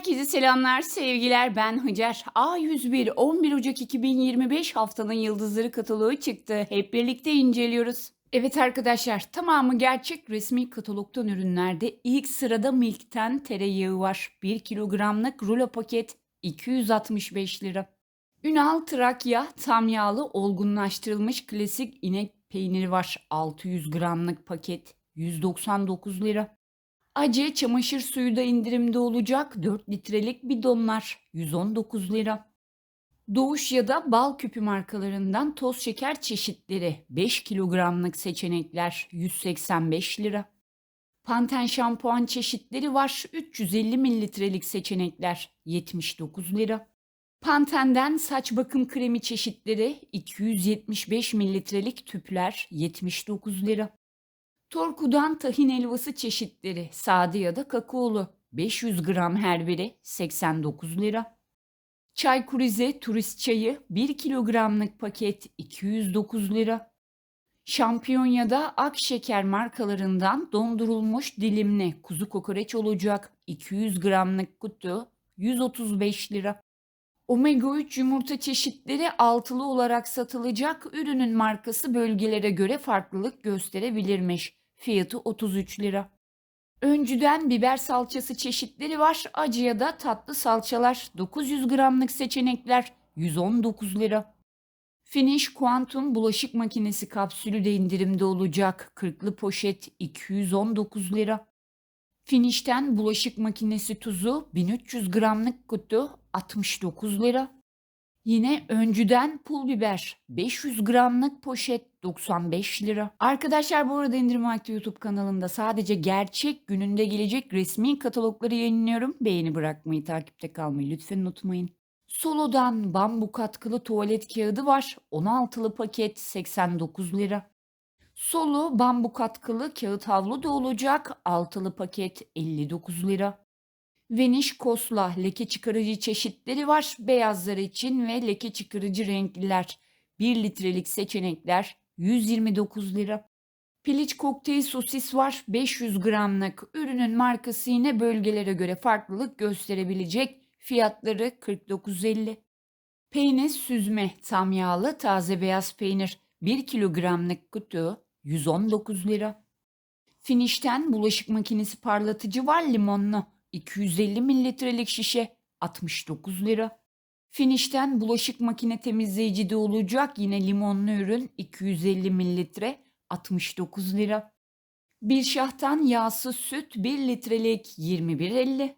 Herkese selamlar, sevgiler. Ben Hacer. A101 11 Ocak 2025 haftanın yıldızları kataloğu çıktı. Hep birlikte inceliyoruz. Evet arkadaşlar, tamamı gerçek resmi katalogdan ürünlerde ilk sırada Milk'ten tereyağı var. 1 kilogramlık rulo paket 265 lira. Ünal Trakya tam yağlı olgunlaştırılmış klasik inek peyniri var. 600 gramlık paket 199 lira. Acı çamaşır suyu da indirimde olacak 4 litrelik bidonlar 119 lira. Doğuş ya da bal küpü markalarından toz şeker çeşitleri 5 kilogramlık seçenekler 185 lira. Panten şampuan çeşitleri var 350 mililitrelik seçenekler 79 lira. Panten'den saç bakım kremi çeşitleri 275 mililitrelik tüpler 79 lira. Torku'dan tahin helvası çeşitleri sade ya da kakaolu 500 gram her biri 89 lira. Çaykur Rize turist çayı 1 kilogramlık paket 209 lira. Şampiyon ya da Akşeker markalarından dondurulmuş dilimli kuzu kokoreç olacak 200 gramlık kutu 135 lira. Omega 3 yumurta çeşitleri altılı olarak satılacak ürünün markası bölgelere göre farklılık gösterebilirmiş. Fiyatı 33 lira. Öncüden biber salçası çeşitleri var. Acı ya da tatlı salçalar 900 gramlık seçenekler 119 lira. Finish Quantum bulaşık makinesi kapsülü de indirimde olacak. 40'lı poşet 219 lira. Finish'ten bulaşık makinesi tuzu 1300 gramlık kutu 69 lira. Yine öncüden pul biber 500 gramlık poşet 95 lira. Arkadaşlar bu arada indirim vakti YouTube kanalında sadece gerçek gününde gelecek resmi katalogları yayınlıyorum. Beğeni bırakmayı, takipte kalmayı lütfen unutmayın. Solo'dan bambu katkılı tuvalet kağıdı var. 16'lı paket 89 lira. Solo bambu katkılı kağıt havlu da olacak. Altılı paket 59 lira. Vanish Kosla leke çıkarıcı çeşitleri var. Beyazları için ve leke çıkarıcı renkliler. 1 litrelik seçenekler 129 lira. Piliç kokteyl sosis var 500 gramlık. Ürünün markası yine bölgelere göre farklılık gösterebilecek. Fiyatları 49.50. Peynir süzme tam yağlı taze beyaz peynir 1 kilogramlık kutu 119 lira. Finish'ten bulaşık makinesi parlatıcı var limonlu 250 mililitrelik şişe 69 lira. Finish'ten bulaşık makine temizleyici de olacak yine limonlu ürün 250 mililitre 69 lira. Bir şahtan yağsız süt 1 litrelik 21.50.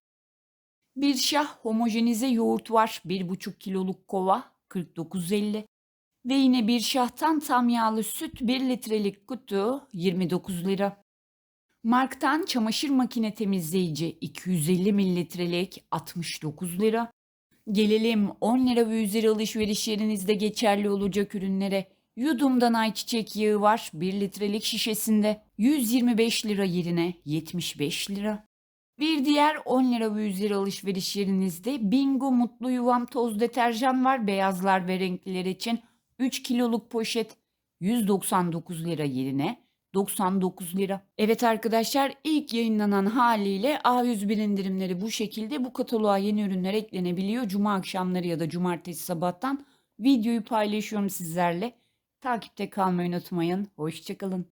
Bir şah homojenize yoğurt var 1,5 kiloluk kova 49.50. Ve yine bir şahtan tam yağlı süt 1 litrelik kutu 29 lira. Mark'tan çamaşır makine temizleyici 250 mililitrelik 69 lira. Gelelim 10 lira ve üzeri alışverişlerinizde geçerli olacak ürünlere. Yudum'dan ayçiçek yağı var 1 litrelik şişesinde 125 lira yerine 75 lira. Bir diğer 10 lira ve üzeri alışveriş yerinizde Bingo Mutlu Yuvam toz deterjan var beyazlar ve renkliler için 3 kiloluk poşet 199 lira yerine 99 lira. Evet arkadaşlar ilk yayınlanan haliyle A101 indirimleri bu şekilde bu kataloğa yeni ürünler eklenebiliyor. Cuma akşamları ya da cumartesi sabahtan videoyu paylaşıyorum sizlerle. Takipte kalmayı unutmayın. Hoşçakalın.